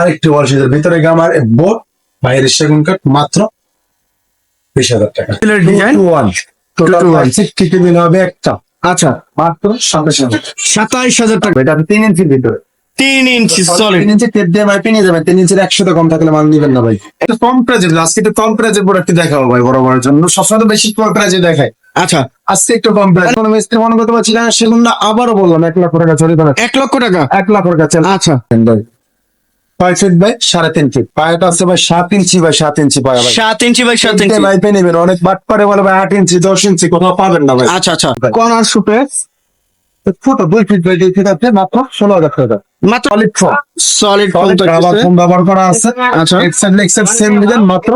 আরেকটি ওয়াল সিটের ভিতরে গামার বোর্ড বাইরের সেগুন কাঠ মাত্র বিশ হাজার টাকা। ওয়ান টোটাল হবে একটা। আচ্ছা। মাত্র সাতাশ হাজার সাতাইশ হাজার টাকা। এটা তিন ইঞ্চির ভিতরে। তিন ইঞ্চি সলিড তিন ইঞ্চি টেপ দিয়ে ভাই পেনিয়ে যাবেন। তিন ইঞ্চির কম থাকলে মাল নিবেন না ভাই। এটা কম প্রাইজের আজকে একটু কম প্রাইজের প্রোডাক্ট দেখাবো ভাই বড় বড় জন্য। সবসময় তো বেশি কম প্রাইজে দেখায়। আচ্ছা আজকে একটু কম প্রাইজ কোনো মিস্ত্রি মনে করতে পারছি না সেগুন না আবারও বললাম এক লাখ টাকা চলে এক লক্ষ টাকা? এক লাখ টাকা আচ্ছা। ছয় ফিট বাই সাড়ে তিন ফিট পায়াটা আছে ভাই সাত ইঞ্চি বাই সাত ইঞ্চি পায়া ভাই সাত ইঞ্চি বাই সাত ইঞ্চি। পেয়ে নেবেন। অনেক বাট পারে বলে ভাই আট ইঞ্চি দশ ইঞ্চি কোথাও পাবেন না ভাই। আচ্ছা আচ্ছা। কর্নার সুপে ফুটো দুই ফিট বাই দুই ফিট আছে মাত্র ষোলো হাজার টাকা। মাত্র solid foam solid foam solid rubber ব্যবহার করা আছে। আচ্ছা। এক্সেল এক্সেল সেম ডিজাইন মাত্র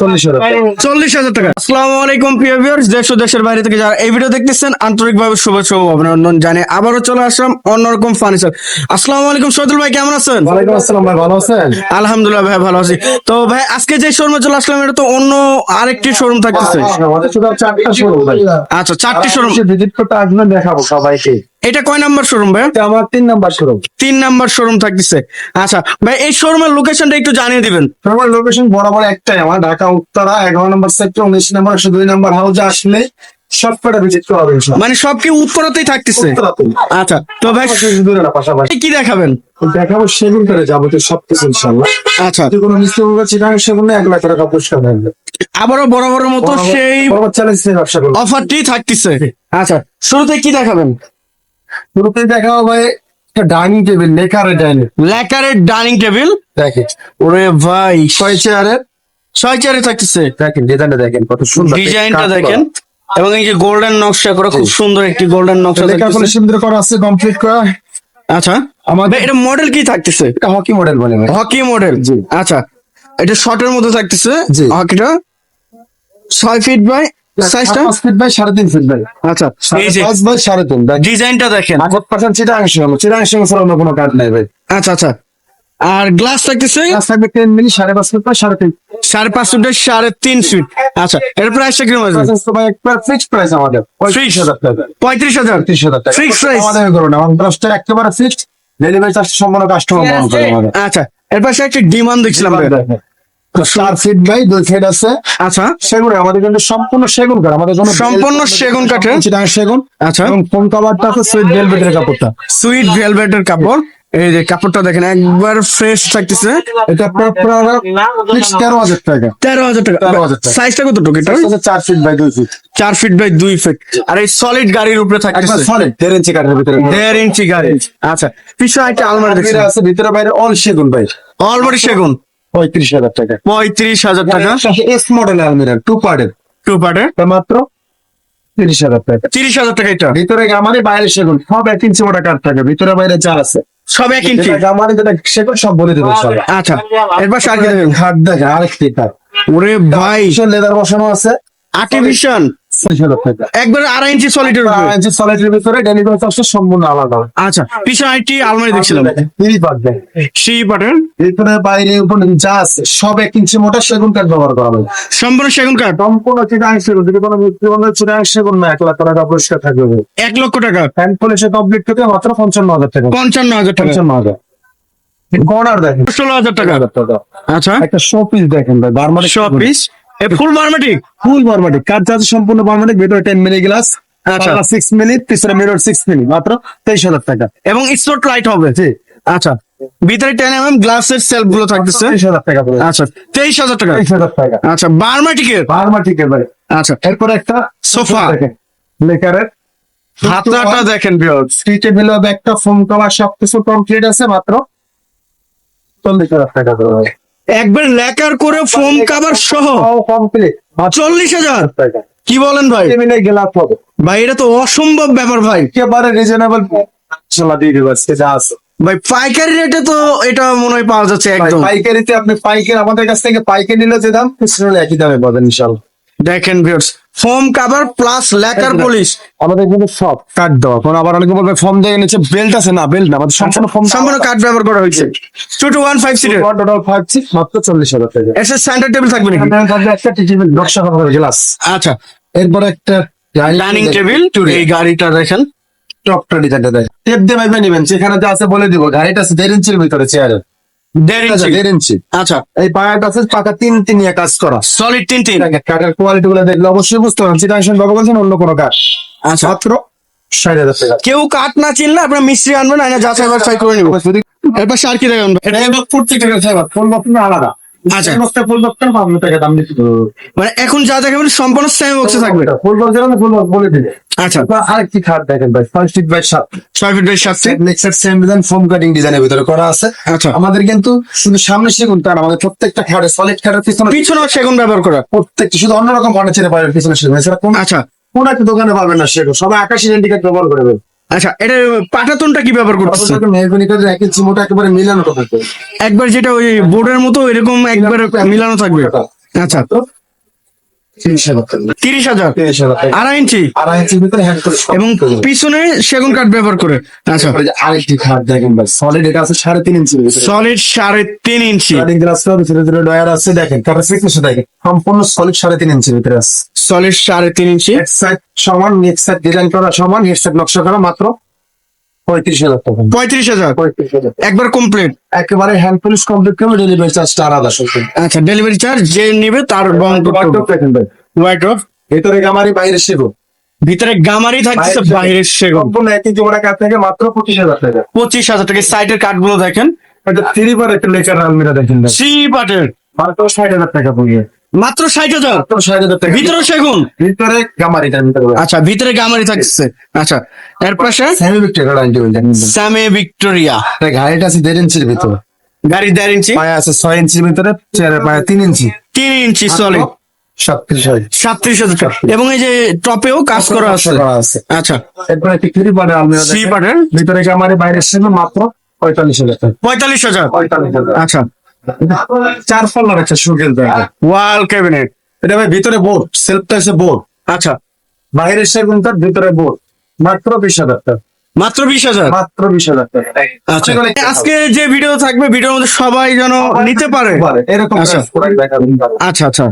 চল্লিশ হাজার চল্লিশ হাজার টাকা। আসসালামু আলাইকুম প্রিয় ভিউয়ার্স দেশ ও দেশের বাইরে থেকে যারা এই ভিডিও দেখতেছেন আন্তরিকভাবে শুভেচ্ছা ও অভিনন্দন জানিয়ে আবারও চলে আসলাম অন্যরকম ফার্নিচার আসসালামু আলাইকুম সজল ভাই কেমন আছেন? ওয়ালাইকুম আসসালাম ভাই ভালো আছেন? আলহামদুলিল্লাহ ভাই ভালো আছি। তো ভাই আজকে যে শোরুমে চলে আসলাম এটা তো অন্য আরেকটি শোরুম থাকতেছে। আমাদের শুধু চারটা শোরুম ভাই। আচ্ছা চারটি শোরুম ভিজিট করতে আসবেন দেখাবো সবাইকে। এটা কয় নাম্বার শোরুম ভাই এটা আমার তিন নাম্বার শোরুম তিন নাম্বার শোরুম থাকতেছে। আচ্ছা ভাই এই শোরুমের লোকেশনটা একটু জানিয়ে দিবেন। আমার লোকেশন বরাবর একটাই আমার ঢাকা উত্তরা এগারো নম্বর সেক্টর উনিশ নম্বর একশো দুই নম্বর হাউসে আসলে সব কটা ভিজিট করা হবে মানে সব কি উত্তরাতেই থাকতেছে? আচ্ছা তো ভাই দূরে না পাশাপাশি। কি দেখাবেন? দেখাবো সেগুন করে যাবতীয় সবকিছু ইনশাল্লাহ আচ্ছা। যদি কোনো মিস্ত্রি বলবে চিটাং সেগুন এক লাখ টাকা পুরস্কার থাকবে আবারও বরাবরের মতো সেই অফারটি থাকতেছে। আচ্ছা শুরুতে কি দেখাবেন? শুরুতে দেখাবো ভাই একটা ডাইনিং টেবিল লেখারে ডাইনিং ল্যাকারের ডাইনিং টেবিল দেখেন। ওরে ভাই। ছয় চেয়ারের ছয় চেয়ারে থাকতেছে। দেখেন ডিজাইনটা দেখেন কত সুন্দর ডিজাইনটা দেখেন। এবং এই যে গোল্ডেন নকশা করে খুব সুন্দর একটি গোল্ডেন নকশা লেখা সুন্দর করা আছে কমপ্লিট করা। আচ্ছা। আমাদের ভাই, এটা মডেল কি থাকতেছে? এটা হকি মডেল বলে হকি মডেল জি। আচ্ছা। এটা শর্টের মধ্যে থাকতেছে। হকিটা ছয় ফিট বাই সাইজটা ফিট বাই সাড়ে তিন ফিট বাই আচ্ছা বাই ডিজাইনটা দেখেন। চিটাং কোনো নাই ভাই। আচ্ছা আচ্ছা। আর গ্লাস থাকতেছে? থাকবে মিলি ফিট বাই আচ্ছা এর প্রাইসটা ভাই একবার ফিক্সড প্রাইস আমাদের। পঁয়ত্রিশ হাজার টাকা? আমাদের করুন না একেবারে ফিক্সড ডেলিভারি চার্জ সম্পূর্ণ কাস্টমার বহন করে আমাদের। আচ্ছা এর পাশে একটা ডিমান্ড দেখছিলাম। চার ফিট বাই দুই ফিট আছে। আচ্ছা। সেগুন আমাদের কিন্তু সম্পূর্ণ সেগুন কাঠ আমাদের জন্য সম্পূর্ণ সেগুন সেগুন। আচ্ছা। এবং ফোন কভারটা আছে সুইট ভেলভেটের কাপড়টা। সুইট ভেলভেটের কাপড়। এই যে কাপড়টা দেখেন একবার ফ্রেশ থাকতেছে। এটা তেরো হাজার টাকা। তেরো হাজার টাকা। 13,000 টাকা। সাইজটা কতটুকু এটা এটা চার ফিট বাই দুই ফিট চার ফিট বাই দুই ফিট আর এই সলিড গাড়ির উপরে থাকতেছে। সলিড দেড় ইঞ্চি ভিতরে। দেড় ইঞ্চি গাড়ি। আচ্ছা পিছনে একটা আলমারি আছে ভিতরে বাইরে অল সেগুন ভাই। অলমারি সেগুন। পঁয়ত্রিশ হাজার টাকা। পঁয়ত্রিশ হাজার টাকা? এস মডেল আলমিরা টু পার্টের টু পার্টের মাত্র তিরিশ হাজার টাকা। তিরিশ হাজার টাকা এটা? ভিতরে গামারি বাইরে সেগুন সব এক ইঞ্চি মোটা কাঠ থাকে ভিতরে বাইরে যা আছে। সব এক ইঞ্চি? গামারি যেটা সেগুন সব বলে দেবো সব। আচ্ছা এরপর কি দেখেন। খাট দেখেন আরেকটি কাঠ। ওরে ভাই। লেদার বসানো আছে। আর্টিফিশিয়াল একবার আড়াই ইঞ্চি সলিডের উপরে? ইঞ্চি সলিডের ভিতরে ডেলিভারি চার্জটা সম্পূর্ণ আলাদা। আচ্ছা পিছনে একটি আলমারি দেখছিলাম। তিরিশ বাদ দেয় সি ভিতরে বাইরে উপরে যা আছে সব এক ইঞ্চি মোটা সেগুন কাঠ ব্যবহার করা হয়। সম্পূর্ণ সেগুন কাঠ সম্পূর্ণ চিটাং সেগুন যদি কোনো ব্যক্তি বলে চিটাং সেগুন না এক লাখ টাকা পুরস্কার থাকবে। এক লক্ষ টাকা। ফ্যান পলিশে কমপ্লিট করতে মাত্র পঞ্চান্ন হাজার টাকা। পঞ্চান্ন হাজার টাকা। পঞ্চান্ন হাজার। কর্নার দেখেন। ষোলো হাজার টাকা। আচ্ছা। একটা শো পিস দেখেন ভাই বারমাটিক সব পিস এ ফুল বার্মেটিক ফুল বারমাটিক কার চার্জ সম্পূর্ণ বারমাটিক ভিতরে টেন মিলি গ্লাস আচ্ছা। সিক্স মিনিট পিছনে মিরর সিক্স মিনিট মাত্র তেইশ হাজার টাকা। এবং স্পট লাইট হবে। জি। আচ্ছা। ভিতরে টেন এম এম গ্লাসের সেলফগুলো থাকতেছে। তেইশ হাজার টাকা আচ্ছা তেইশ হাজার টাকা। তেইশ হাজার টাকা। আচ্ছা বার্মেটিকের বারমাটিকের ভাই। আচ্ছা। এরপর একটা সোফা। দেখেন। লেকারের হাতলাটা দেখেন বিয়র্স থ্রি টেবিল একটা ফোন কভার সবকিছু কমপ্লিট আছে মাত্র চল্লিশ হাজার টাকা পড়বে। একবার লেকার করে ফোম কাভার সহ। চল্লিশ হাজার। কি বলেন ভাই? গেলাপ হবে ভাই এটা তো অসম্ভব ব্যাপার ভাই। একেবারে রিজনেবল চলা দিয়ে দেবো সেটা আছে। ভাই পাইকারি রেটে তো এটা মনে হয় পাওয়া যাচ্ছে একদম। পাইকারিতে আপনি পাইকারি আমাদের কাছ থেকে পাইকারি নিলে যে দাম খুচরো একই দামে পাবেন ইনশাল্লাহ দেখেন viewers foam cover plus lacquer polish আমাদের কিন্তু সব কাট দেওয়া। এখন আবার অনেকে বলবে ফর্ম দিয়ে নিচে বেল্ট আছে। না বেল্ট না আমাদের সম্পূর্ণ ফর্ম সম্পূর্ণ কাঠ ব্যবহার করা হয়েছে। টু টু ওয়ান ফাইভ সিটের টোটাল ফাইভ সিক্স মাত্র চল্লিশ হাজার টাকা। এর সেন্টার টেবিল থাকবে নাকি? থাকবে একটা টিচিবেল নকশা করা গ্লাস আচ্ছা। এরপর একটা ডাইনিং টেবিল এই গাড়িটা দেখেন। টপটা ডিজাইনটা দেয় টেপ দিয়ে ভাইবে নেবেন যেখানে যা আছে বলে দিব। গাড়িটা আছে দেড় ইঞ্চির ভিতরে চেয়ারে আচ্ছা এই পায়াটা আছে পাকা তিন কাজ করা। সলিড তিন তিন। কাঠের কোয়ালিটি গুলো দেখলে অবশ্যই বুঝতে পারবেন। চিটাংশন বাবা বলছেন অন্য কোনো কাঠ। আচ্ছা। মাত্র কেউ কাঠ না চিনলে আপনার মিস্ত্রি আনবেন আইনা যাচাই বাছাই করে নিব। কি এটা আলাদা। আচ্ছা। বক্সটা ফুল বক্সটা পাঁচশো টাকা দাম নিচ্ছি মানে এখন যা দেখাবেন সম্পূর্ণ সেম বক্সে থাকবে। ফুল বক্স যেন ফুল বক্স বলে দিলে আচ্ছা। এবার আরেকটি খাট দেখেন ভাই ফাইভ ফিট বাই সাত। ছয় ফিট বাই সাত feet next same design foam cutting ডিজাইনের ভিতরে করা আছে। আচ্ছা। আমাদের কিন্তু শুধু সামনে সেগুন তার আমাদের প্রত্যেকটা খাটে সলিড খাটের পিছনে সেগুন ব্যবহার করা। প্রত্যেকটা শুধু অন্যরকম পিছনে সেগুন। এছাড়া কোন আচ্ছা। কোন একটা দোকানে পাবেন না সেগুন। সবাই আকাশি ইন্ডিকেট ব্যবহার করবে আচ্ছা এটা পাটাতনটা কি ব্যবহার করতেছে? মেহগনি কাঠের এক একেবারে মিলানো থাকবে। একবার যেটা ওই বোর্ডের মতো এরকম একবার মিলানো থাকবে। আচ্ছা। তিরিশ হাজার টাকা তিরিশ হাজার? তিরিশ হাজার টাকা আড়াই ইঞ্চি? আড়াই ইঞ্চির ভিতরে হ্যান্ড করে এবং পিছনে সেগুন কাঠ ব্যবহার করে। আচ্ছা। আরেকটি খাট দেখেন ভাই সলিড এটা আছে সাড়ে তিন ভিতরে। সলিড সাড়ে তিন ইঞ্চি। ডয়ার আছে দেখেন দেখেন সম্পূর্ণ সলিড সাড়ে তিন ইঞ্চির ভিতরে আছে। সলিড সাড়ে তিন ইঞ্চি। এক সাইড সমান সাইড ডিজাইন করা সমান হেড সাইড নকশা করা মাত্র পঁয়ত্রিশ হাজার টাকা। পঁয়ত্রিশ হাজার? পঁয়ত্রিশ হাজার। একবার কমপ্লিট একেবারে হ্যান্ড পলিশ কমপ্লিট করবে ডেলিভারি চার্জটা আলাদা আচ্ছা ডেলিভারি চার্জ যে নিবে তার হোয়াইট অফ ভেতরে গামারি বাইরে সেগো ভিতরে গামারি থাকছে বাইরের সেগুন। সম্পূর্ণ একই জোড়া কাঠ থেকে মাত্র পঁচিশ হাজার টাকা। পঁচিশ হাজার টাকা। সাইডের কাঠগুলো দেখেন। থ্রি বার একটা লেকার আলমিরা দেখেন সি পাটের মাত্র ষাট হাজার টাকা পড়িয়ে মাত্র ষাট হাজার? ভিতরে সেগুন? ভিতরে গামারি আচ্ছা ভিতরে গামারি থাকছে। আচ্ছা এর পাশে? সেমি ভিক্টোরিয়া স্যামে ভিক্টোরিয়া। গাড়িটা আছে দেড় ইঞ্চির ভিতরে। গাড়ি দেড় ইঞ্চি? পায়ে আছে ছয় ইঞ্চির ভিতরে চেয়ারের পায়ে তিন ইঞ্চি। তিন ইঞ্চি সলিড সাতত্রিশ হাজার। এবং এই যে টপেও কাজ করা আছে। আচ্ছা। এরপর ভিতরে গামারি বাইরে মাত্র পঁয়তাল্লিশ হাজার টাকা। পঁয়তাল্লিশ হাজার। পঁয়তাল্লিশ হাজার। আচ্ছা। চার একটা ওয়াল ক্যাবিনেট এটা ভাই ভিতরে বোর্ড সেলফটা বোর্ড আচ্ছা। বাইরের সেগুন তার ভিতরে বোর্ড মাত্র বিশ হাজার টাকা। মাত্র বিশ হাজার? মাত্র বিশ হাজার টাকা। আজকে যে ভিডিও থাকবে ভিডিওর মধ্যে সবাই যেন নিতে পারে। এরকম আচ্ছা। আচ্ছা আচ্ছা।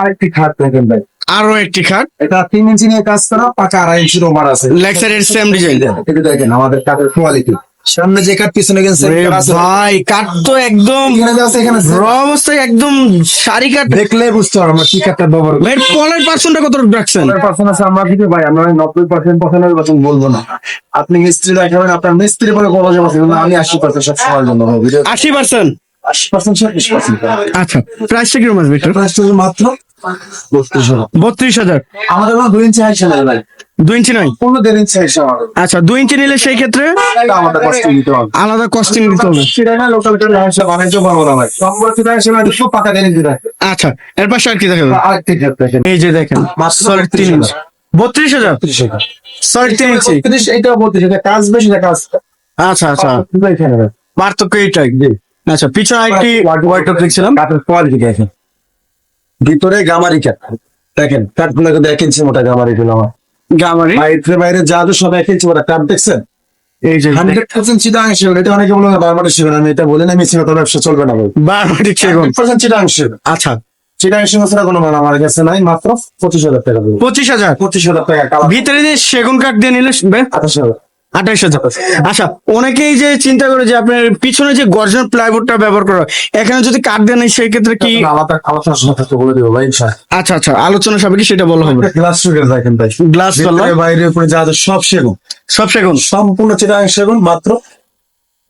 আরেকটি খাট দেখেন ভাই। আরও একটি খাট। এটা তিন ইঞ্চি নিয়ে কাজ করা পাকা আড়াই ইঞ্চির ওভার আছে। সাইডের সেম ডিজাইন এটা দেখেন আমাদের কাঠের কোয়ালিটি সামনে যে কাঠ পিছনে আছে। ভাই কাঠ তো একদম অবস্থায় একদম সারি কাঠ। দেখলে বুঝতে পারব আমরা কি কাঠটা ব্যবহার করি। পার্সেন্টটা কত রাখছেন পার্সেন্ট আছে আমরা ভাই আমরা নব্বই পার্সেন্ট পঁচানব্বই পার্সেন্ট বলব না। আপনি মিস্ত্রি দেখাবেন আপনার মিস্ত্রি বলে কোনো যাব আমি আশি পার্সেন্ট সব সময়ের জন্য আশি পার্সেন্ট আশি পার্সেন্ট আচ্ছা প্রাইসটা কীরকম আসবে একটু মাত্র বত্রিশ হাজার। হাজার। আমাদের দুই ইঞ্চি হাইসে নাই। ভাই দুই ইঞ্চি নয়? পনেরো দেড় ইঞ্চি হাইসে আচ্ছা দুই ইঞ্চি নিলে সেই ক্ষেত্রে? এটা হবে। আলাদা কস্টিং দিতে হবে। সেটাই না লোকাল করে হাইসে বানাইতে পারব না ভাই সম্বর থেকে না দুশো পাকা দেড় ইঞ্চি আচ্ছা এর পাশে আর কি দেখেন এই যে দেখেন সলিড তিন ইঞ্চি। বত্রিশ হাজার? হাজার। সলিড তিন ইঞ্চি? এইটাও বত্রিশ এটা কাজ বেশি না কাজ আচ্ছা আচ্ছা। পার্থক্য এইটাই। আচ্ছা পিছনে একটি হোয়াইট দেখছিলাম। কোয়ালিটি দেখেন। ভিতরে গামারি কাঠ দেখেন কাঠগুলো কিন্তু এক ইঞ্চি মোটা গামারি গুলো আমার। গামারি? বাইরে বাইরে যা যা সব এক ইঞ্চি মোটা। কাঠ দেখছেন? এই যে হান্ড্রেড পার্সেন্ট চিটাং সেগুন। এটা অনেকে সেগুন। আমি এটা বলে না মিছি কথা ব্যবসা চলবে না সেগুন। পার্সেন্ট চিটাং সেগুন। আচ্ছা। চিটাং সেগুন ছাড়া কোনো মাল আমার কাছে নাই মাত্র পঁচিশ হাজার টাকা দেবো পঁচিশ হাজার? পঁচিশ হাজার টাকা ভিতরে যে সেগুন কাঠ দিয়ে নিলে আঠাশ হাজার। আঠাইশ হাজার আচ্ছা অনেকেই যে চিন্তা করে যে আপনার পিছনে যে গর্জন প্লাইবোর্ডটা ব্যবহার করা এখানে যদি কাঠ দেন সেই ক্ষেত্রে কি বলে দেবো ভাই আচ্ছা আচ্ছা আলোচনা সাপেক্ষে সেটা বলা হবে। গ্লাস সুগার দেখেন ভাই? গ্লাস বাইরে উপরে যা সব সেগুন। সব সেগুন। সম্পূর্ণ চিটাং সেগুন মাত্র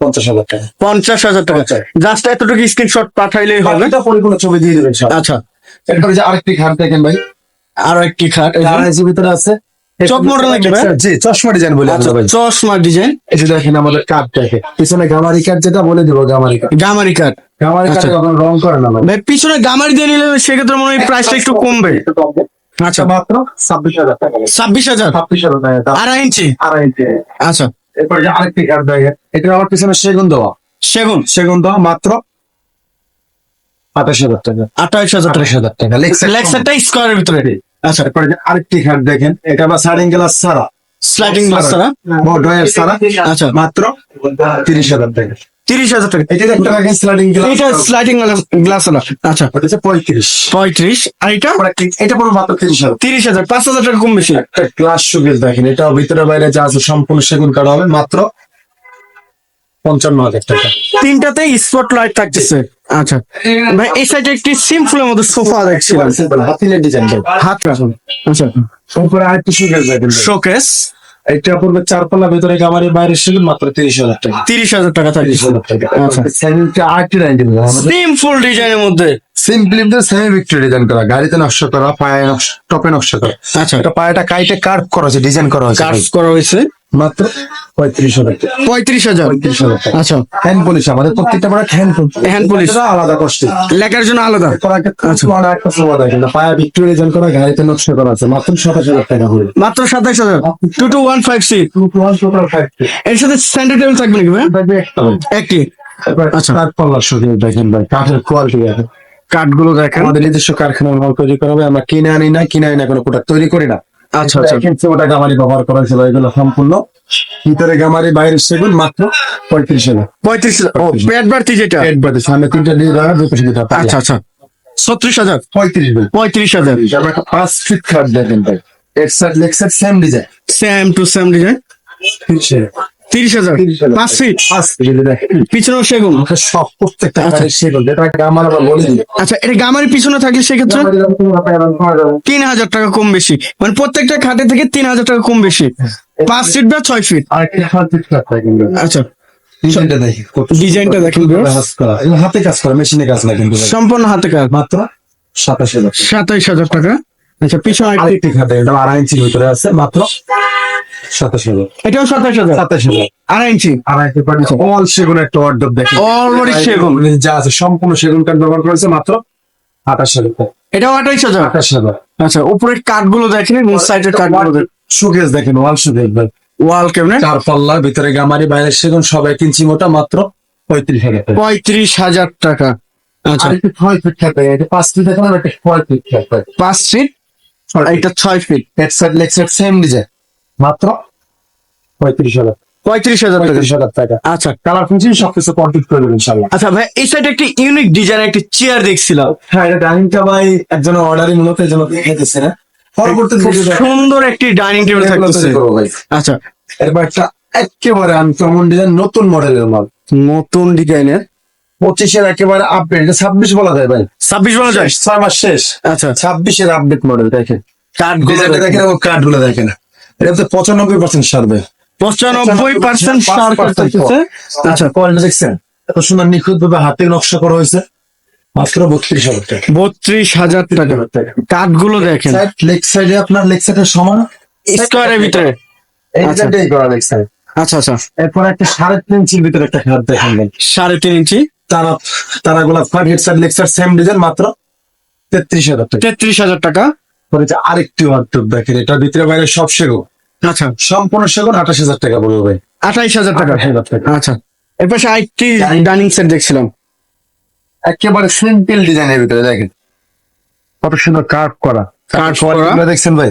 পঞ্চাশ হাজার টাকা। পঞ্চাশ হাজার টাকা। জাস্ট এতটুকু স্ক্রিনশট পাঠাইলেই হবে। বাকিটা পরিপূর্ণ ছবি দিয়ে দেবেন আচ্ছা। এরপরে যে আরেকটি খাট দেখেন ভাই। আরও একটি খাট এই ভিতরে আছে চপ model জি চশমা ডিজাইন বলে আচ্ছা ভাই। চশমা ডিজাইন এই যে দেখেন আমাদের কাঠ দেখে পিছনে গামারি যেটা বলে দিব গামারি কাঠ গামারি কাঠ গামারি কাঠ আচ্ছা। রং করে না ভাই। ভাই পিছনে গামারি দিয়ে নিলে সেক্ষেত্রে মনে হয় প্রাইসটা একটু কমবে। আচ্ছা আচ্ছা। মাত্র ছাব্বিশ হাজার টাকা ছাব্বিশ হাজার? ছাব্বিশ হাজার টাকা। আড়াই ইঞ্চি? আড়াই ইঞ্চি। আচ্ছা। এরপরে যে আরেকটি কাঠ দেখেন। এটা আমার পিছনে সেগুন দেওয়া। সেগুন? সেগুন দেওয়া মাত্র আঠাশ হাজার টাকা। আঠাইশ হাজার আঠাশ হাজার টাকা। লেক্সারটা স্কোয়ারের ভিতরে। আচ্ছা যে আরেকটি খাট দেখেন এটা সাইডিং গ্লাস ছাড়া। স্লাইডিং গ্লাস ছাড়া? ডয়ের ছাড়া। আচ্ছা মাত্র তিরিশ হাজার টাকা। তিরিশ হাজার টাকা। এটা একটা দেখেন স্লাইডিং গ্লাস এটা স্লাইডিং গ্লাস হলো আচ্ছা। ওটা হচ্ছে পঁয়ত্রিশ। পঁয়ত্রিশ। আর এটা? এটা পুরো মাত্র তিরিশ হাজার। তিরিশ হাজার পাঁচ হাজার টাকা কম বেশি। একটা গ্লাস সুগেল দেখেন এটা ভিতরে বাইরে যা আছে সম্পূর্ণ সেগুন কাঠ হবে মাত্র পঞ্চান্ন হাজার টাকা। তিনটাতে স্পট লাইট থাকতেছে। আচ্ছা। ভাই এই সাইডে একটি সিম্পলের মধ্যে সোফা দেখছিলাম। হাতিলের ডিজাইন হাত রাখুন। আচ্ছা। আরেকটু সুন্দর দেখেন শোকেস এটা পড়বে চারপাল্লা ভেতরে গামারি বাইরে সেগুন মাত্র তিরিশ হাজার টাকা। তিরিশ হাজার টাকা তিরিশ হাজার টাকা। আচ্ছা। সিম্পল ডিজাইনের মধ্যে। সিম্পলি সেমি ভিক্টরি ডিজাইন করা। গাড়িতে নকশা করা পায়ে নকশা টপে নকশা করা। আচ্ছা। এটা পায়েটা কাইটে কার্ভ করা হয়েছে ডিজাইন করা হয়েছে কাজ করা হয়েছে। মাত্র পঁয়ত্রিশ হাজার পঁয়ত্রিশ হাজার? আচ্ছা। হ্যান্ড পলিশ আমাদের প্রত্যেকটা পাড়া হ্যান্ড polish। আলাদা কষ্টে লেখার জন্য আলাদা? আচ্ছা। পায়ে করা গাড়িতে নকশা করা আছে। মাত্র সাতাশ হাজার টাকা মাত্র সাতাশ হাজার? Two two one five C one five এর সাথে সেন্টার টেবিল থাকবে নাকি ভাই একটি। আচ্ছা। কাঠ পাল্লার সাথে দেখেন ভাই। কাঠের কোয়ালিটি কাঠগুলো দেখেন। আমাদের নিজস্ব কারখানার মাল তৈরি করা হবে। আমরা কিনে আনি না কিনে আনি না কোনো প্রোডাক্ট তৈরি করি না। আচ্ছা আচ্ছা। দেখেন ওটা গামারি ব্যবহার করা হয়েছিল এগুলো সম্পূর্ণ ভিতরে গামারি বাইরের সেগুন মাত্র পঁয়ত্রিশ পঁয়ত্রিশ ও পেট বাড়তি যেটা? পেট বাড়তি সামনে তিনটা দিয়ে দেওয়া দুই পাশে দুটা আচ্ছা আচ্ছা। ছত্রিশ হাজার? পঁয়ত্রিশ পঁয়ত্রিশ হাজার। পাঁচ ফিট খাট দেখেন ভাই। এর side same design same to same design তিরিশ হাজার। পাঁচ ফিট পিছনেও সেগুন। সব প্রত্যেকটা সেগুন আচ্ছা এটা গামারি পিছনে থাকলে সেক্ষেত্রে? তিন হাজার টাকা কম বেশি। মানে প্রত্যেকটা খাটে থেকে তিন হাজার টাকা কম বেশি। পাঁচ ফিট বা ছয় ফিট। আচ্ছা। ডিজাইনটা ডিজাইনটা দেখেন হাতে কাজ করা মেশিনে কাজ না কিন্তু। সম্পূর্ণ হাতে কাজ। মাত্র সাতাশ হাজার সাতাইশ হাজার টাকা। আচ্ছা পিছনে আরেকটি- খাতে এটা আড়াই ইঞ্চির ভিতরে আছে মাত্র সাতাশ হাজার। এটাও হাজার? সাতাশ হাজার। আড়াই ইঞ্চি? আড়াই অল সেগুন একটা অর্ডার দেখেন। অলরেডি সেগুন। যা আছে সম্পূর্ণ সেগুন কাঠ ব্যবহার করেছে মাত্র আঠাশ হাজার এটাও আঠাইশ হাজার? আঠাশ হাজার। আচ্ছা উপরের কাঠগুলো দেখেন এবং সাইডের কাঠগুলো দেখেন। দেখেন ওয়াল ওয়াল ক্যাবিনেট চার পাল্লা ভিতরে গামারি বাইরের সেগুন সব এক ইঞ্চি মোটা মাত্র পঁয়ত্রিশ হাজার পঁয়ত্রিশ হাজার টাকা। আচ্ছা। ছয় ফিট পাঁচ ফিট খাতে। পাঁচ ফিট এটা ছয় feet head side leg side same design মাত্র পঁয়ত্রিশ হাজার পঁয়ত্রিশ হাজার পঁয়ত্রিশ হাজার টাকা। আচ্ছা। কালার ফিনিশিং সবকিছু কমপ্লিট করে দেবেন ইনশাল্লাহ আচ্ছা ভাই এই সাইডে একটি ইউনিক ডিজাইন একটি চেয়ার দেখছিলাম। হ্যাঁ এটা ডাইনিংটা ভাই একজনের অর্ডারই মূলত এই জন্য দেখাইতেছে না। সুন্দর একটি ডাইনিং টেবিল থাকতেছে। ভাই। আচ্ছা। এরপর একটা একেবারে আনকমন ডিজাইন নতুন মডেলের মাল। নতুন ডিজাইনের পঁচিশের একেবারে আপডেট এটা ছাব্বিশ বলা যায় ভাই। ছাব্বিশ বলা যায়? ছয় মাস শেষ। আচ্ছা ছাব্বিশের আপডেট মডেল দেখেন। ডিজাইনটা দেখেন। এবং কার্ডগুলো দেখেন। এটা তো পঁচানব্বই পার্সেন্ট সারবে। পঁচানব্বই পার্সেন্ট সার আচ্ছা কোয়ালিটি দেখছেন? এত সুন্দর নিখুঁত ভাবে হাতে নকশা করা হয়েছে। মাত্র বত্রিশ হাজার টাকা। বত্রিশ হাজার টাকা। কাঠগুলো দেখেন। সাইড লেগ সাইডে আপনার লেগ সাইডের সমান। স্কোয়ারের ভিতরে। আচ্ছা। আচ্ছা আচ্ছা। এরপর একটা সাড়ে তিন ইঞ্চির ভিতরে একটা খাট দেখেন। সাড়ে তিন ইঞ্চি। তারা তারা গোলাপ খাট head side leg same design মাত্র তেত্রিশ হাজার টাকা। তেত্রিশ হাজার টাকা? করেছে আরেকটি ওয়ার্ডটপ দেখেন এটার ভিতরে বাইরে সব সেগুন। আচ্ছা। সম্পূর্ণ সেগুন আঠাশ হাজার টাকা বলব ভাই। আঠাইশ হাজার টাকা? আঠাশ হাজার টাকা। আচ্ছা। এর পাশে আরেকটি ডাইনিং সেট দেখছিলাম। একেবারে সিম্পল ডিজাইনের ভিতরে দেখেন। কত সুন্দর কার্ভ করা। Quality করা। দেখছেন ভাই?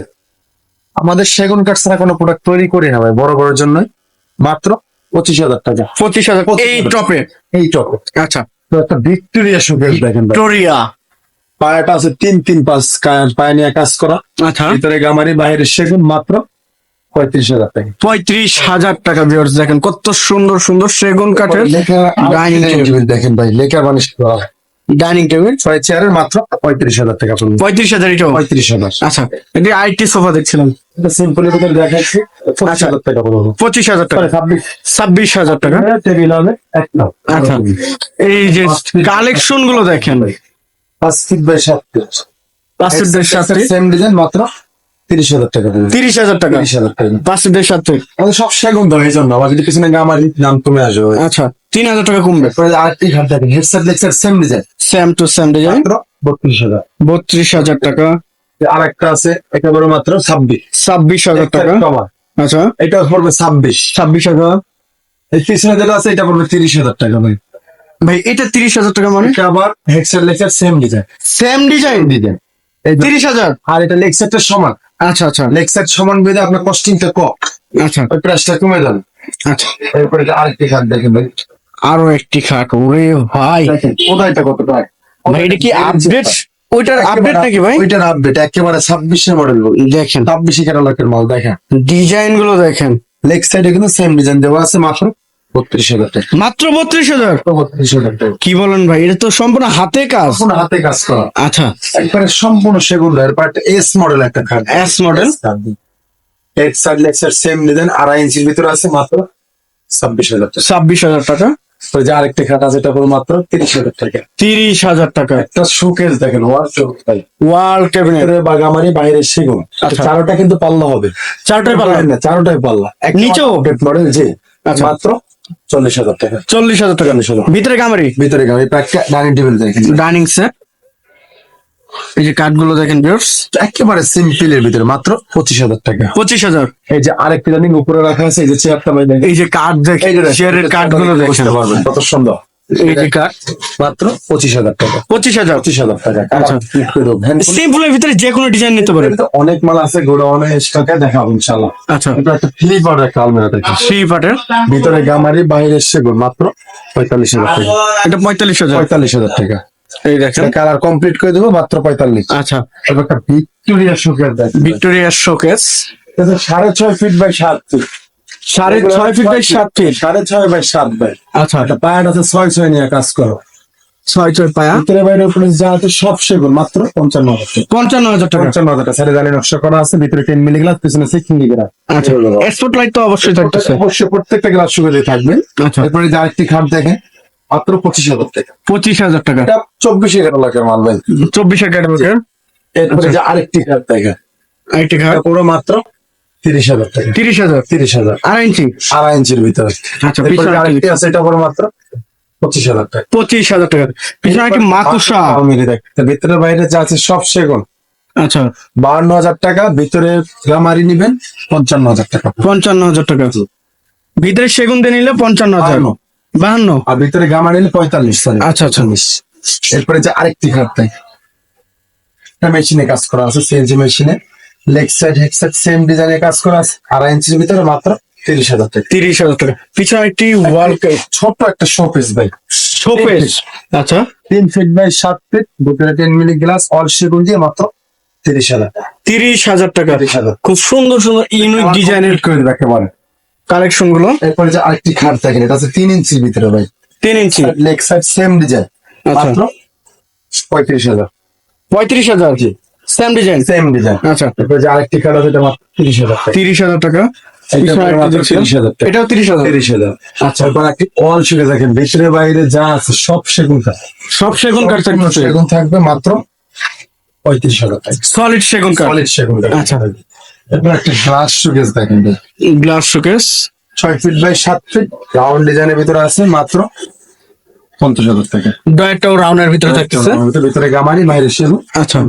আমাদের সেগুন কাঠ ছাড়া কোনো প্রোডাক্ট তৈরি করি না ভাই বড় বড় জন্য মাত্র পঁচিশ হাজার টাকা। পঁচিশ হাজার এই টপে? এই টপ। আচ্ছা। তো একটা ভিক্টোরিয়া শোকেস দেখেন ভিক্টোরিয়া। পায়াটা আছে তিন তিন পাঁচ পায়ে নিয়ে কাজ করা। আচ্ছা। ভিতরে গামারি বাইরে সেগুন মাত্র পঁয়ত্রিশ হাজার টাকা। পঁয়ত্রিশ হাজার টাকা ভিউয়ার্স দেখেন কত সুন্দর সুন্দর সেগুন কাঠের ডাইনিং টেবিল দেখেন ভাই লেখা বানিশ করা ডাইনিং টেবিল ছয় চেয়ারের মাত্র পঁয়ত্রিশ হাজার টাকা পঁয়ত্রিশ হাজার এটাও? পঁয়ত্রিশ হাজার। আচ্ছা এটি আরেকটি সোফা দেখছিলাম। এটা সিম্পলের ভিতরে দেখাচ্ছি। পঁচিশ। হাজার টাকা পড়বে পঁচিশ হাজার টাকা। ছাব্বিশ। ছাব্বিশ হাজার টাকা। টেবিল হবে এক আচ্ছা। এই যে কালেকশনগুলো দেখেন। পাঁচ ফিট বাই সাত ফিট সেম ডিজাইন মাত্র তিরিশ হাজার টাকা তিরিশ হাজার টাকা। তিরিশ হাজার টাকা। সাথে আমাদের সব সেগুন দাও এই জন্য। আবার যদি পিছনে গামারি দাম কমে আসবে আচ্ছা তিন হাজার টাকা কমবে। পরে আরেকটি ঘাট দেখেন headset same design same to same design বত্রিশ হাজার। বত্রিশ হাজার টাকা। আরেকটা আছে একেবারে মাত্র ছাব্বিশ। ছাব্বিশ হাজার টাকা। আচ্ছা। এটা পড়বে ছাব্বিশ। ছাব্বিশ হাজার। এই পিছনে যেটা আছে এটা পড়বে তিরিশ হাজার টাকা ভাই। ভাই এটা তিরিশ হাজার টাকা মানে? আবার headset leg set same design same design design তিরিশ হাজার? আর এটা লেগসেটের সমান। আচ্ছা আচ্ছা। লেগসেট সমান বেঁধে আপনার কস্টিংটা কম। আচ্ছা। ওই প্রাইসটা কমে যাবে। আচ্ছা। এরপরে এটা আরেকটি খাট দেখেন ভাই। আরও একটি খাট ওরে ভাই। দেখেন ওটাইটা কত টাকা? ভাই এটা কি আপডেট ওইটার আপডেট নাকি ভাই? ওইটার আপডেট একেবারে ছাব্বিশের মডেল দেখেন। ছাব্বিশে ক্যাটালগের মাল দেখেন। ডিজাইনগুলো দেখেন। লেগ সাইডে কিন্তু সেম ডিজাইন দেওয়া আছে মাত্র বত্রিশ হাজার টাকা। মাত্র বত্রিশ হাজার? বত্রিশ হাজার টাকা। কি বলেন ভাই এটা তো সম্পূর্ণ হাতে কাজ। সম্পূর্ণ হাতে কাজ করা। আচ্ছা। একবারে সম্পূর্ণ সেগুন এরপর একটা এস মডেল একটা খাট এস মডেল এক side leg side same design আড়াই ইঞ্চির ভিতরে আছে মাত্র ছাব্বিশ হাজার টাকা। ছাব্বিশ হাজার টাকা। তো যে আরেকটা খাট আছে এটা মাত্র তিরিশ হাজার টাকা। তিরিশ হাজার টাকা। একটা শোকেস দেখেন ওয়ার শোকেস ওয়াল ক্যাবিনেট বাগামারি বাইরে সেগুন। আচ্ছা। চারোটা কিন্তু পাল্লা হবে। চারটায় পাল্লা? না চারোটাই পাল্লা। নিচেও? আপডেট মডেল জি। আচ্ছা। মাত্র চল্লিশ হাজার টাকা। চল্লিশ হাজার টাকা। ভিতরে কামারি ভিতরে প্যাকটা ডাইনিং টেবিল দেখেন। ডাইনিং সেট এই যে কাঠগুলো দেখেন ভিউয়ার্স একেবারে সিম্পল এর ভিতরে মাত্র পঁচিশ হাজার টাকা। পঁচিশ হাজার। এই যে আরেকটা ডাইনিং উপরে রাখা আছে এই যে চেয়ারটা ভাই এই যে কাঠ দেখেন চেয়ারের কাঠগুলো দেখেন বুঝতে পারবেন। কত সুন্দর। এই যে কাঠ মাত্র পঁচিশ হাজার টাকা। পঁচিশ হাজার। পঁচিশ হাজার টাকা। আচ্ছা। সিম্পলের ভিতরে যে কোনো ডিজাইন নিতে পারেন। অনেক মাল আছে গোডাউনে স্টকে দেখাবো ইনশাল্লাহ আচ্ছা। এটা একটা ফ্লিপার একটা আলমিরা থ্রি পার্টের ভিতরে গামারি বাইরে সেগুন মাত্র পঁয়তাল্লিশ হাজার টাকা। এটা পঁয়তাল্লিশ হাজার। পঁয়তাল্লিশ হাজার টাকা। এই দেখেন। কালার কমপ্লিট করে দেবো মাত্র পঁয়তাল্লিশ। আচ্ছা। একটা ভিক্টোরিয়া শোকের দেখ ভিক্টোরিয়ার শোকেস সাড়ে ছয় ফিট বাই সাত ফিট সাড়ে ছয় ফিট বাই সাত ফিট সাড়ে ছয় বাই সাত বাই আচ্ছা। একটা পায়ার আছে ছয় ছয় নিয়ে কাজ করো। ছয় ছয় পায়া? ভিতরে বাইরে উপরে যা আছে সব সেগুন মাত্র পঞ্চান্ন হাজার পঞ্চান্ন হাজার টাকা। পঞ্চান্ন হাজার টাকা। সাড়ে নকশা করা আছে ভিতরে টেন মিলি গ্লাস পিছনে সিক্স মিলি গ্লাস আচ্ছা এক্সপোর্ট লাইট তো অবশ্যই থাকতেছে। অবশ্যই প্রত্যেকটা গ্লাস সুবিধা থাকবে। আচ্ছা। এরপরে যে আরেকটি খাট দেখেন। মাত্র পঁচিশ হাজার টাকা। পঁচিশ হাজার টাকা। চব্বিশ এগারো লাখের মাল ভাই। চব্বিশ ক্যাটাগরি এরপরে যে আরেকটি খাট দেখেন। আইটি ঘাট পুরো মাত্র তিরিশ হাজার টাকা। তিরিশ হাজার। তিরিশ হাজার। আড়াই ইঞ্চি। আড়াই ইঞ্চির ভিতরে। আচ্ছা আরেকটি আরেকটি আছে এটা পুরো মাত্র পঁচিশ হাজার টাকা। পঁচিশ হাজার টাকা। পিছনে একটি মাকুসা আলমিরি দেখ। তার ভিতরে বাইরে যা আছে সব সেগুন। আচ্ছা। বাহান্ন হাজার টাকা ভিতরে গামারি নিবেন পঞ্চান্ন হাজার টাকা। পঞ্চান্ন হাজার টাকা। ভিতরে সেগুন দিয়ে নিলে পঞ্চান্ন হাজার। বাহান্ন। আর ভিতরে গামা নিলে পঁয়তাল্লিশ সরি আচ্ছা, আচ্ছা। এরপরে যে আরেকটি খাট দেখ একটা মেশিনে কাজ করা আছে সিএনজি মেশিনে leg side head side same ডিজাইনে কাজ করা আছে। আড়াই ইঞ্চির ভিতরে মাত্র তিরিশ হাজার টাকা। তিরিশ হাজার টাকা। পিছনে একটি ওয়াল ছোট্ট একটা শোপিস ভাই। শোকেস আচ্ছা। তিন ফিট বাই সাত ফিট ভিতরে টেন মিলি গ্লাস অল সেগুন দিয়ে মাত্র তিরিশ হাজার টাকা। তিরিশ হাজার টাকা। খুব সুন্দর সুন্দর ইউনিক ডিজাইনের করে দেবে একেবারে কালেকশনগুলো? এরপরে যে আরেকটি খাট দেখেন এটা আছে তিন ইঞ্চির ভিতরে ভাই। তিন ইঞ্চি? Leg side same design. মাত্র পঁয়ত্রিশ হাজার। পঁয়ত্রিশ হাজার? সেম ডিজাইন সেম ডিজাইন আচ্ছা। এরপরে যে আরেকটি খাট আছে এটা মাত্র তিরিশ হাজার টাকা। তিরিশ হাজার টাকা? এইটা পিছনে পুরো আরেকটি মাত্র দেখছিলাম। 30,000 টাকা। এটাও তিরিশ হাজার? তিরিশ হাজার। আচ্ছা। এরপর একটি অল শুকে দেখেন ভিতরে বাইরে যা আছে সব সেগুন কাঠ সব সেগুন কাঠ সম্পূর্ণ থাকতেছে সেগুন থাকবে মাত্র পঁয়ত্রিশ হাজার টাকা। সলিড সেগুন কাঠ সলিড সেগুন কাঠ আচ্ছা। এরপর একটা গ্লাস শুকেস দেখেন গ্লাস শোকেস ছয় ফিট বাই সাত ফিট রাউন্ড ডিজাইনের ভিতরে আছে মাত্র পঞ্চাশ হাজার টাকা। ডয়েরটাও রাউন্ডের ভিতরে থাকতেছে। ভিতরে- গামারি বাইরে আচ্ছা।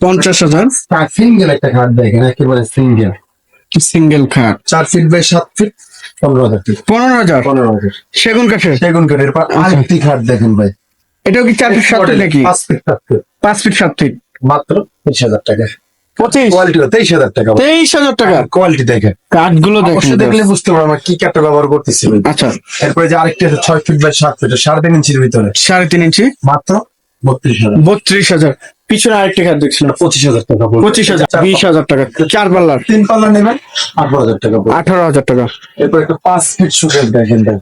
পঞ্চাশ হাজার। সিঙ্গেল একটা খাট দেখেন একেবারে সিঙ্গেল সিঙ্গেল খাট? চার ফিট বাই সাত ফিট পনেরো হাজার পনেরো হাজার? পনেরো হাজার। সেগুন কাঠের? সেগুন কাঠ এরপর আরেকটি খাট দেখেন ভাই। এটাও কি চার ফিট সাত ফিট নাকি? পাঁচ ফিট সাত ফিট পাঁচ ফিট সাত ফিট মাত্র তেইশ হাজার টাকা। পঁচিশ। কোয়ালিটি তেইশ হাজার টাকা। তেইশ হাজার টাকা। কোয়ালিটি দেখে। কাঠগুলো অবশ্যই দেখলে বুঝতে পারব কি কাঠটা ব্যবহার করতেছি আচ্ছা। এরপরে যে আরেকটি আছে ছয় ফিট বাই সাত ফিট সাড়ে তিন ইঞ্চির ভিতরে। সাড়ে তিন ইঞ্চি মাত্র বত্রিশ হাজার। বত্রিশ হাজার। পিছনে আরেকটি দেখছিলাম পঁচিশ হাজার টাকা। পঁচিশ হাজার বিশ হাজার টাকা। চার পাল্লার। তিন পাল্লা নেবেন আঠারো হাজার টাকা। আঠারো হাজার টাকা। এরপর একটা পাঁচ ফিট সুখের দেখেন দেখ।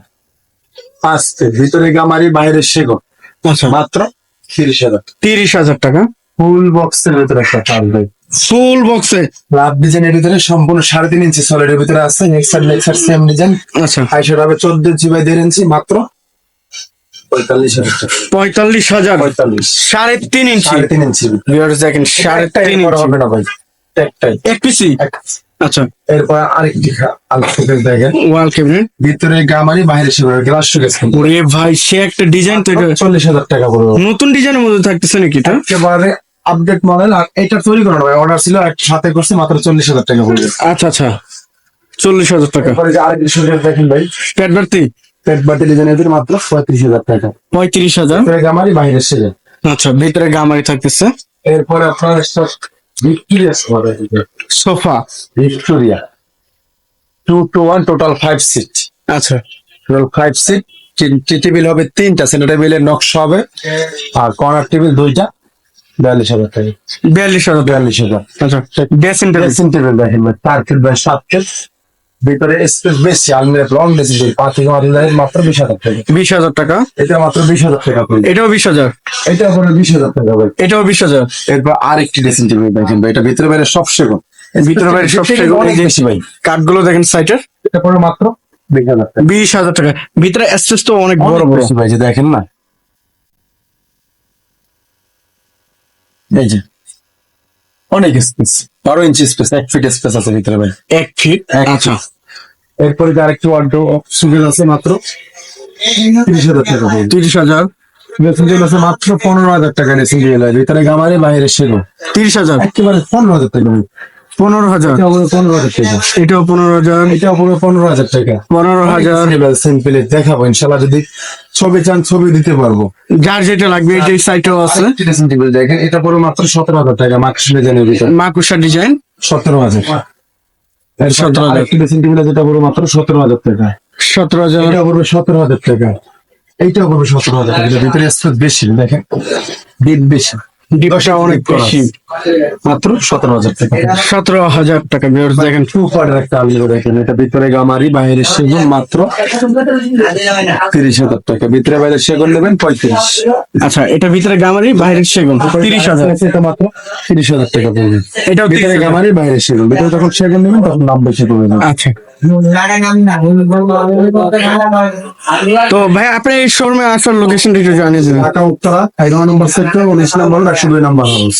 পাঁচ ফিট ভিতরে গামারি বাইরে সেগো আচ্ছা। মাত্র তিরিশ হাজার তিরিশ হাজার টাকা। ফুল বক্সের ভিতরে একটা চাল ভাই ফুল বক্সে লাভ ডিজাইনের ভিতরে সম্পূর্ণ সাড়ে তিন ইঞ্চি সলিডের ভিতরে আছে। সেম ডিজাইন আচ্ছা। হবে চোদ্দ ইঞ্চি বাই দেড় ইঞ্চি মাত্র। পঁয়তাল্লিশ হাজার পঁয়তাল্লিশ হাজার। পঁয়তাল্লিশ। সাড়ে তিন ইঞ্চি সাড়ে তিন ইঞ্চি দেখেন সাড়ে তিন হবে না ভাই। একটাই। এক পিসি আচ্ছা। এরপর আরেকটি দেখেন। ওয়াল ক্যাবিনেট ভিতরে গামারি বাইরে সে গ্লাস শুকেস ওরে ভাই সে একটা ডিজাইন তো এটা চল্লিশ হাজার টাকা পড়বে। নতুন ডিজাইনের মধ্যে থাকতেছে নাকি এটা? একেবারে আপডেট মডেল আর এটা তৈরি করানো ভাই অর্ডার ছিল এক সাথে করছে মাত্র চল্লিশ হাজার টাকা পড়বে আচ্ছা আচ্ছা। চল্লিশ হাজার টাকা। এরপরে যে আরেকটি সুযোগ দেখেন ভাই। পেট বাড়তি পেট বাটি ডিজাইনের মাত্র পঁয়ত্রিশ হাজার টাকা। পঁয়ত্রিশ হাজার? গামারি বাইরে সে আচ্ছা ভিতরে গামারি থাকতেছে। এরপরে আপনার Victoria sofa Victoria two two one total five seat আচ্ছা। টোটাল ফাইভ সিট টেবিল হবে তিনটা সেন্টার টেবিলের নকশা হবে। আর কর্নার টেবিল দুইটা। বিয়াল্লিশ হাজার টাকা। বিয়াল্লিশ হাজার। বিয়াল্লিশ হাজার। Dressing dressing table. দেখেন ভাই চার ফিট বাই সাত ফিট ভিতরে স্পেস বেশি আলমিরা লং বেশি পা থেকে মাথা মাত্র বিশ হাজার টাকা। বিশ হাজার টাকা? এটা মাত্র বিশ হাজার টাকা এটাও বিশ হাজার? এটা পরে বিশ হাজার টাকা ভাই। এটাও বিশ হাজার? এরপর আরেকটি ড্রেসিং টেবিল দেখেন ভাই এটা ভিতরে বাইরে সব সেগুন। ভিতরে বাইরে সব সেগুন। অনেক বেশি ভাই। কাঠগুলো দেখেন সাইটের এটা পরে মাত্র বিশ হাজার টাকা। বিশ হাজার টাকা। ভিতরে স্পেস তো অনেক বড় বড় বড়। বড় ভাই যে দেখেন না এই যে। অনেক স্পেস বারো ইঞ্চি স্পেস এক ফিট স্পেস আছে ভিতরে ভাই। এক ফিট আচ্ছা। এরপরে তার আরেকটি অর্ডার সুবিধা আছে মাত্র তিরিশ হাজার টাকা তিরিশ হাজার? ড্রেসিং টেবিল আছে মাত্র পনেরো হাজার টাকা ড্রেসিং টেবিল আছে ভিতরে গামারে বাইরে সেগো তিরিশ হাজার? একেবারে পনেরো হাজার টাকা। পনেরো হাজার। পনেরো হাজার টাকা। এটাও পনেরো হাজার। এটা হবে পনেরো হাজার টাকা। পনেরো হাজার। সিম্পল দেখাবো ইনশাল্লাহ যদি ছবি চান ছবি দিতে পারব। যার যেটা লাগবে এই যে সাইটেও আছে। দেখেন এটা পড়বে মাত্র সতেরো হাজার টাকা মাক্স ডিজাইনের ভিতরে। মাকুসা ডিজাইন সতেরো হাজার। সতেরো হাজার। ড্রেসিং যেটা পড়বে মাত্র সতেরো হাজার টাকা। সতেরো হাজার। এটা পড়বে সতেরো হাজার টাকা। এইটা পড়বে সতেরো হাজার টাকা। ভিতরে স্পেস বেশি দেখেন। ডিপ বেশি। ডিপটা অনেক বেশি। মাত্র সতেরো হাজার টাকা। সতেরো হাজার টাকা ভিউয়ার্স দেখেন। টু পার্টের একটা আলমিরা দেখেন এটা ভিতরে গামারি বাইরে সেগুন মাত্র তিরিশ হাজার টাকা। ভিতরে বাইরে সেগুন নেবেন পঁয়ত্রিশ। আচ্ছা এটা ভিতরে গামারি বাইরের সেগুন তিরিশ হাজার। এটা মাত্র তিরিশ হাজার টাকা পড়বে এটাও ভিতরে গামারি বাইরে সেগুন। ভিতরে যখন সেগুন নেবেন তখন দাম বেশি পড়বে না আচ্ছা। তো ভাই আপনি এই শোরুমে আসার লোকেশনটা একটু জানিয়ে দিন ঢাকা উত্তরা হাইরোয়া নম্বর সেক্টর উনিশ নম্বর একশো দুই নম্বর হাউস